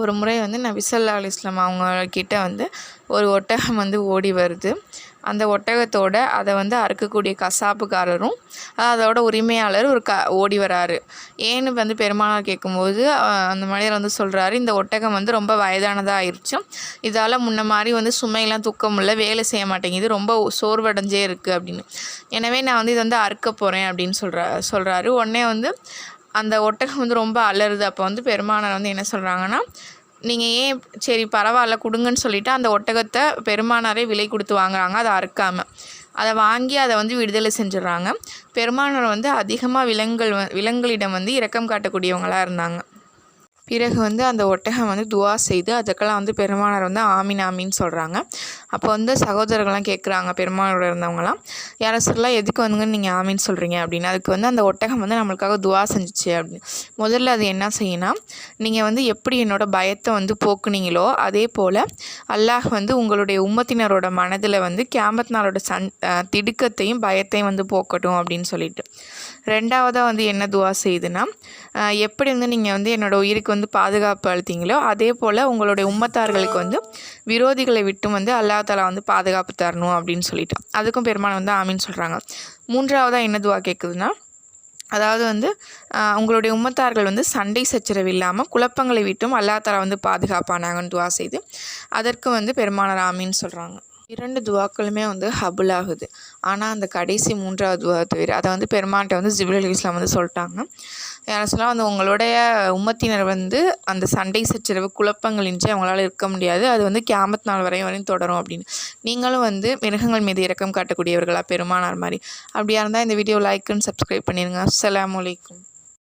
ஒரு முறை வந்து நபிசல்லா அலிஸ்லாம் அவங்க கிட்ட வந்து ஒரு ஒட்டகம் வந்து ஓடி வருது. அந்த ஒட்டகத்தோட அதை வந்து அறுக்கக்கூடிய கசாப்புக்காரரும் அதோட உரிமையாளர் ஒரு க ஓடி வராரு. ஏன்னு வந்து பெருமானார் கேட்கும்போது அந்த மனிதர் வந்து சொல்கிறாரு இந்த ஒட்டகம் வந்து ரொம்ப வயதானதாக ஆயிடுச்சு இதால் முன்ன மாதிரி வந்து சுமையெல்லாம் தூக்க முடியல வேலை செய்ய மாட்டேங்குது ரொம்ப சோர்வடைஞ்சே இருக்குது அப்படின்னு. எனவே நான் வந்து இதை வந்து அறுக்க போகிறேன் அப்படின்னு சொல்கிற சொல்கிறாரு உடனே வந்து அந்த ஒட்டகம் வந்து ரொம்ப அலறுது. அப்போ வந்து பெருமானார் வந்து என்ன சொல்கிறாங்கன்னா நீங்கள் ஏன் சரி பரவாயில்ல கொடுங்கன்னு சொல்லிட்டு அந்த ஒட்டகத்தை பெருமானாரே விலை கொடுத்து வாங்குறாங்க. அதை அறுக்காமல் அதை வாங்கி அதை வந்து விடுதலை செஞ்சிடுறாங்க. பெருமானார் வந்து அதிகமாக விலங்குகள் விலங்குகளிடம் வந்து இரக்கம் காட்டக்கூடியவங்களாக இருந்தாங்க. பிறகு வந்து அந்த ஒட்டகம் வந்து துவா செய்து அதுக்கெல்லாம் வந்து பெருமானார் வந்து ஆமின் ஆமின்னு சொல்கிறாங்க அப்போ வந்து சகோதரர்கள்லாம் கேட்குறாங்க பெருமானோட இருந்தவங்களாம் யார சொல்லலாம் எதுக்கு வந்துங்க நீங்கள் ஆமின்னு சொல்கிறீங்க அப்படின்னு. அதுக்கு வந்து அந்த ஒட்டகம் வந்து நம்மளுக்காக துவா செஞ்சுச்சு அப்படின்னு. முதல்ல அது என்ன செய்யணும் நீங்கள் வந்து எப்படி என்னோட பயத்தை வந்து போக்குனீங்களோ அதே போல் அல்லாஹ் வந்து உங்களுடைய உம்மத்தினரோட மனதில் வந்து கேம்பத் நாளோட சன் திடுக்கத்தையும் பயத்தையும் வந்து போக்கட்டும் அப்படின்னு சொல்லிட்டு. ரெண்டாவதாக வந்து என்ன துவா செய்யுதுன்னா எப்படி வந்து நீங்கள் வந்து என்னோடய உயிருக்கு வந்து பாதுகாப்பு அளித்தீங்களோ அதே போல் உங்களுடைய உம்மத்தார்களுக்கு வந்து விரோதிகளை விட்டும் வந்து அல்லா தாலா வந்து பாதுகாப்பு தரணும் அப்படின்னு சொல்லிட்டு அதுக்கும் பெருமான வந்து ஆமின்னு சொல்கிறாங்க மூன்றாவதாக என்ன துவா கேட்குதுன்னா அதாவது வந்து உங்களுடைய உம்மத்தார்கள் வந்து சண்டை சச்சரவு இல்லாமல் குழப்பங்களை விட்டும் அல்லா தாலா வந்து பாதுகாப்பானாங்கன்னு துவா செய்து அதற்கு வந்து பெருமானார் ஆமீன்னு சொல்கிறாங்க இரண்டு துவாக்களுமே வந்து ஹபுல் ஆகுது. ஆனால் அந்த கடைசி மூன்றாவது துவா தவிர அதை வந்து பெருமான்கிட்ட வந்து ஜிபுல் அலி இஸ்லாம் வந்து சொல்லிட்டாங்க. யாரும் சொல்லலாம் வந்து உங்களுடைய உம்மத்தினர் வந்து அந்த சண்டை சச்சரவு குழப்பங்களின்றி அவங்களால இருக்க முடியாது. அது வந்து கேமத் நாள் வரையும் வரையும் தொடரும் அப்படின்னு. நீங்களும் வந்து மிருகங்கள் மீது இரக்கம் காட்டக்கூடியவர்களாக பெருமானார் மாதிரி? அப்படியா இருந்தால் இந்த வீடியோ லைக் அண்ட் சப்ஸ்கிரைப் பண்ணிடுங்க அஸ்ஸலாமு